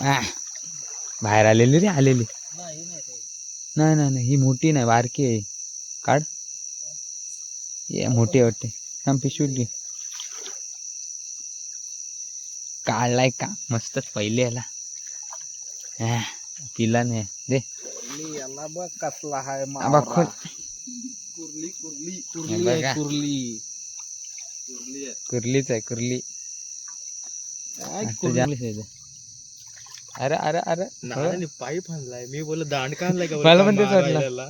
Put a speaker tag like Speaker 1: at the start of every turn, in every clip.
Speaker 1: बाहेर आलेली रे आलेली. नाही नाही नाही ही मोठी नाही बारकी आहे. काढ. ये मोठी वाटते. थांब पिशवीत घे. काढलाय का? मस्तच पहिले याला. पिला नाही. दे.
Speaker 2: याला बघ कसला हाय कुर्ली कुर्ली कुर्ली
Speaker 1: बघा.
Speaker 2: आहे, कुर्ली. कुर्ली आहे.
Speaker 1: कुर्लीच आहे कुर्ली.
Speaker 2: काय
Speaker 1: आता
Speaker 2: कुर्ली?
Speaker 1: जालीच आहे ते. अरे अरे अरे.
Speaker 2: नानाने पाईप आणलाय. मी बोल दांड का आणलाय का
Speaker 1: मला पण तेच वाटलं.
Speaker 2: मारायला?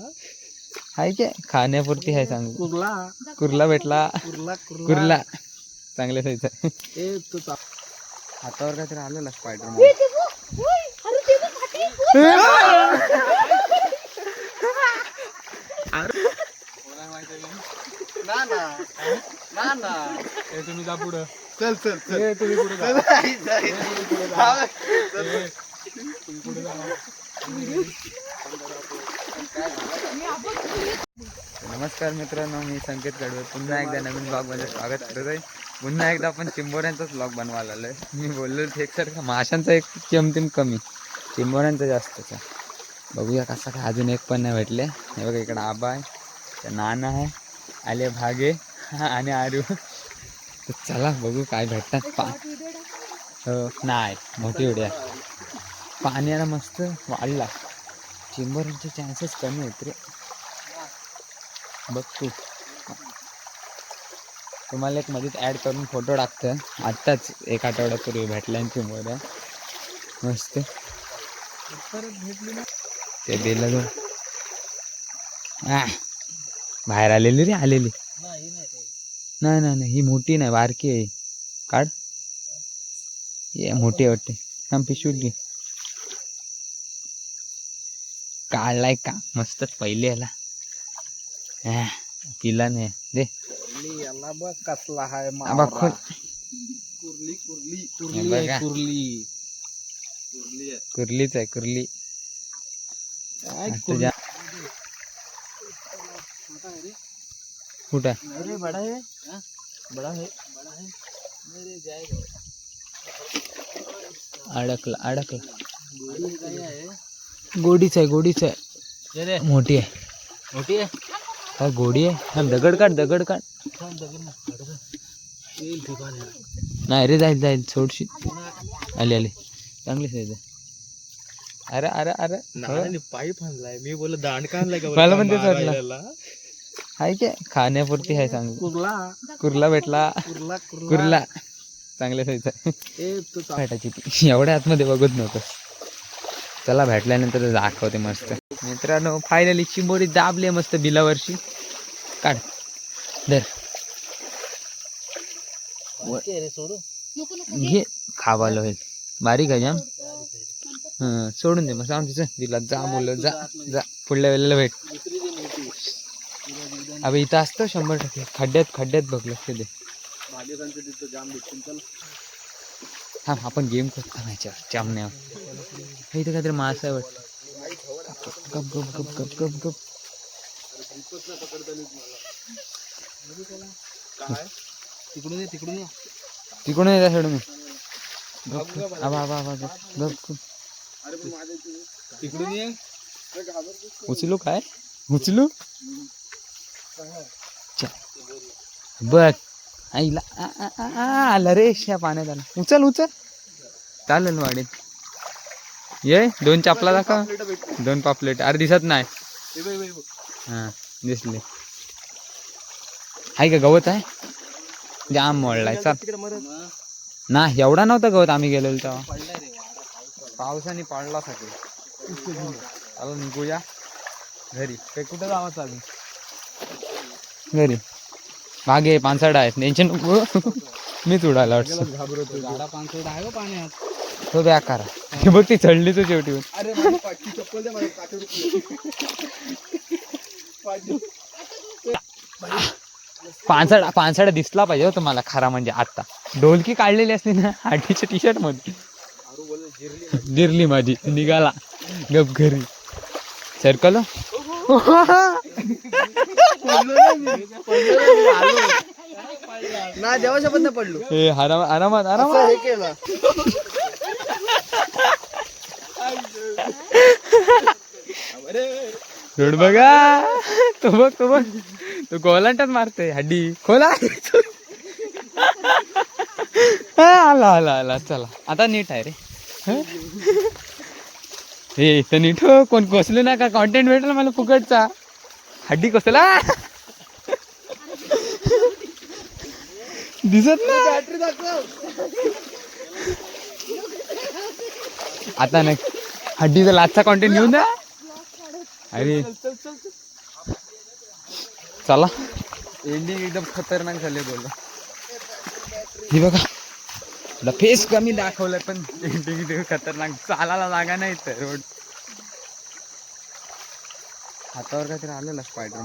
Speaker 1: हाय काय खाण्यापुरती आहे सांग
Speaker 2: कुर्ला.
Speaker 1: कुर्ला भेटला.
Speaker 2: कुर्ला
Speaker 1: कुर्ला. चांगल्या साईजचा.
Speaker 2: ए तू चा-
Speaker 1: हातावर काहीतरी आलेला स्पायडर
Speaker 2: ना ना ना ना
Speaker 1: तुम्ही जा पुढं.
Speaker 2: चल चल चल.
Speaker 1: तुम्ही पुढे नमस्कार मित्रांनो मी संकेत गडवे. पुन्हा एकदा नवीन ब्लॉगमध्ये स्वागत करत आहे. पुन्हा एकदा आपण चिंबोऱ्यांचाच ब्लॉग बनवायला आलोय. मी बोललो एक सर माशांचा एक किमतीम कमी. चिंबोऱ्यांचा जास्तच. आहे बघूया कसा काय अजून एक पण नाही भेटले. हे बघा इकडं आबा आहे त्या नाना आहे आले भागे आणि आरू. तर चला बघू काय भेटतात. पा हो नाही मोठी उड्या पाण्याला मस्त वाढला. चेंबरचे चान्सेस कमी आहेत रे. बघ तू. तुम्हाला एक मध्येच ॲड करून फोटो टाकतं आत्ताच एक आठवड्यापूर्वी भेटला चेंबर मस्त. ते दिलं गं. बाहेर आलेली रे आलेली.
Speaker 2: नाही नाही
Speaker 1: नाही. ही मोठी नाही बारकी आहे. काढ. ये मोठी आहे वाटते. थांब घे. काढलाय का? मस्तच पहिले याला. पिला नाही दे.
Speaker 2: याला बघ कसला हाय कुर्ली कुर्ली कुर्ली
Speaker 1: बघा.
Speaker 2: आहे, कुर्ली. कुर्ली आहे.
Speaker 1: कुर्लीच आहे कुर्ली.
Speaker 2: काय
Speaker 1: आता
Speaker 2: कुर्ली?
Speaker 1: जा- कुठं
Speaker 2: अरे बड़ा है. हाँ? बड़ा है. बड़ा है. मेरे जाएगा
Speaker 1: अडकला अडकला.
Speaker 2: गोली काय आहे.
Speaker 1: गोडीच आहे गोडीच आहे. मोठी आहे.
Speaker 2: मोठी आहे?
Speaker 1: काय गोडी आहे. थांब दगड काढ दगड काढ. नाही रे जाईल जाईल. सोडशी आले आले. चांगली साईज आहे. अरे अरे अरे.
Speaker 2: पाईप आणलाय. मी बोल दांड का आणलाय का
Speaker 1: मला पण तेच वाटलं.
Speaker 2: मारायला?
Speaker 1: आहे काय खाण्यापुरती आहे सांग
Speaker 2: कुर्ला.
Speaker 1: कुर्ला भेटला.
Speaker 2: कुर्ला कुर्ला.
Speaker 1: चांगल्या भेटायची एवढ्या आतमध्ये बघत नव्हतं चला भेटल्यानंतर दाखवते मस्त. मित्रांनो फायनली चिंबोरी दाबले मस्त बिलावरशी. काढ. दर
Speaker 2: बारकी आहे रे सोडू?
Speaker 1: घे. खावायला होईल. बारीक आहे जाम. हं सोडून दे मग आमचं दिला जा मुलं जा जा. पुढल्या वेळेला भेट. अबे इथं असतं शंभर टक्के. खड्ड्यात खड्ड्यात बघ लक्ष हा आपण गेम करतो ह्याच्यावर जामण्यावर हे इथं काहीतरी मासा आहे वाटतं. गप गप गप गप गप गप.
Speaker 2: तिकडून तिकडून
Speaker 1: तिकडून येत्या सोडून गप आबा आबा आबा गप गप
Speaker 2: तिकडून ये.
Speaker 1: उचलू काय? उचलू. बघ. आईला आला रे पाण्यात आला. उचल उचल. चालेल वाढेल ये दोन चापला दाखव. दोन पापलेट. अरे दिसत नाही. हा दिसले. आहे का गवत आहे? जाम मोडलाय चाल. ना एवढा नव्हता गवत आम्ही गेलेलो तेव्हा. पावसाने पाडला सगळे. चालू निघूया. घरी. ते कुठं जावं चालू? घरी. मागे पानसाडा आहेत. टेन्शन नको. मीच उडाला वाटतं.
Speaker 2: पानसोड आहे का पाण्यात.
Speaker 1: तो बॅक करा हे बघ ती चढली तू शेवटी.
Speaker 2: अरे चप्पल दे
Speaker 1: पानसाडा पानसाडा दिसला पाहिजे हो तुम्हाला खरा म्हणजे आता ढोलकी काढलेली असते ना आठीच्या टी
Speaker 2: शर्टमध्ये. जिरली
Speaker 1: गिरली माझी निघाला. गप घरी. सर्कल
Speaker 2: ना जेव्हा शपथ पडलो.
Speaker 1: हे आरामात आरामात आरामात.
Speaker 2: हे केलं.
Speaker 1: रोड बघा. तो बघ तो बघ. तो गोलांटात मारतोय हड्डी. खोला. आला आला आला. चला. आता नीट आहे रे. हे? इथं नीट. हो कोण कोसलो ना का कॉन्टेंट भेटला मला फुकटचा. हड्डी कोसला. दिसत ना आता नाही हड्डीचा लाचचा कॉन्टेंट घेऊन द्या अरे. चला एंडिंग एकदम खतरनाक झाले बोल हे बघा. तुला फेस कमी दाखवलं पण एंडिंग एकदम खतरनाक. चालायला जागा नाही तर रोड. हातावर काहीतरी आलेला स्पायडर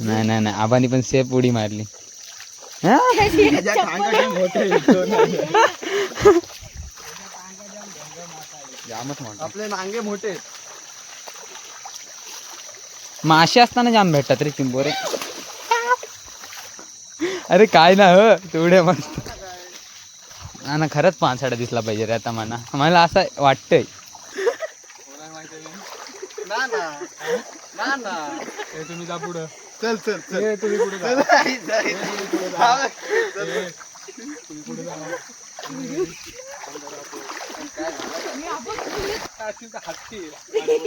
Speaker 1: नाही नाही नाही. आबानी पण सेफ उडी मारली.
Speaker 2: आपले नांगे मोठे.
Speaker 1: मासे असताना जाम भेटतात रे चिंबोरे अरे काय ना हो तेवढे मस्त. ना ना खरंच पानसाडा दिसला पाहिजे रे आता मला. मला असं वाटतंय.
Speaker 2: ना ना. ना ना. तुम्ही जा पुढं. चल चल चल. तुम्ही पुढे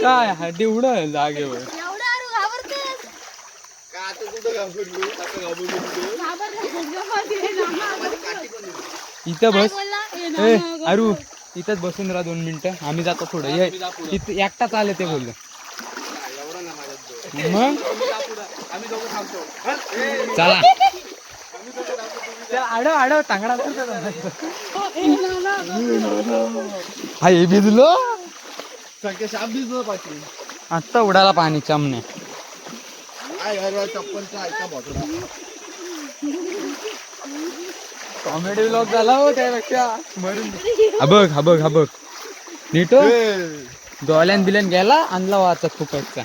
Speaker 1: काय हड्डी उड जागेवर?
Speaker 3: एवढं अरे घाबरतेस?
Speaker 1: इथं बस?
Speaker 3: ए,
Speaker 1: अरू इथंच बसून राहा दोन मिनिटं. आम्ही जातो पुढे. ये. इथं एकटा चाले ते बोललो. मग? चला. आडव आडव तांगडा हा हे भिजलो?
Speaker 2: सगळे शाप दिसतो पाठी
Speaker 1: आत्ता उडाला पाणी चमने. कॉमेडी ब्लॉग झाला हो त्यापेक्षा. मरून. हा बघ हा बघ हा बघ. नीट हो. डोळ्यान बिल्यान गेला आणला वाचा फुकटचा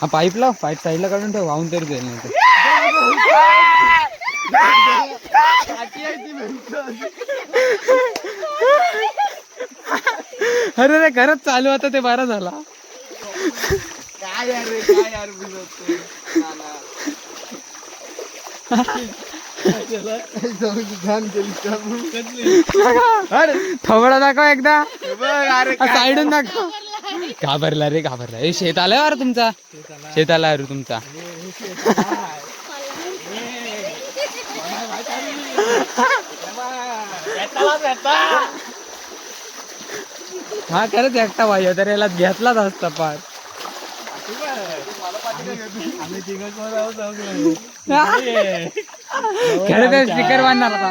Speaker 1: हा पाईप लाव. पाईप साईडला काढून ठेव. वाहून तरी जाईल नाही. अरे रे खरंच चालू आता ते बारा झाला.
Speaker 2: काय यार रे यार कसली
Speaker 1: थोबडा दाखव एकदा. साईडून दाखव. घाबरला रे घाबरला. हे शेत आलाय अरे तुमचा? शेत आला अरे तुमचा. हा खरंच एकटा वाय तर याला घेतलाच असता पार खरं तर स्टिकर बांधणार आता.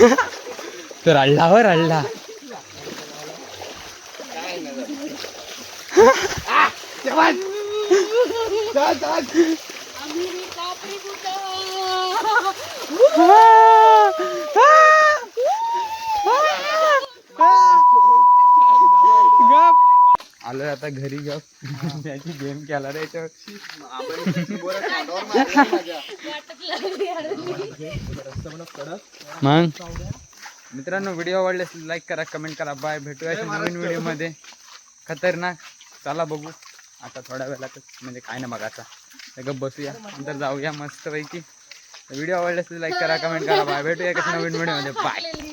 Speaker 2: कोणा घेऊन गेला हे चल आपण घरी घ्या घरी घ्या
Speaker 1: तर रडला हो रडला
Speaker 3: आम्ही रे कापडी कुठं?
Speaker 1: आलोय आता घरी गप त्याची गेम केला रे. मग? मित्रांनो व्हिडिओ आवडले असेल लाईक करा कमेंट करा. बाय भेटूया नवीन व्हिडिओमध्ये. खतरनाक. चला बघू. आता थोड्या वेळातच म्हणजे काय ना बघायचा तर गप बसूया. नंतर जाऊया मस्त पैकी व्हिडिओ आवडले असेल लाईक करा कमेंट करा. बाय भेटूया कशा नवीन व्हिडिओमध्ये. बाय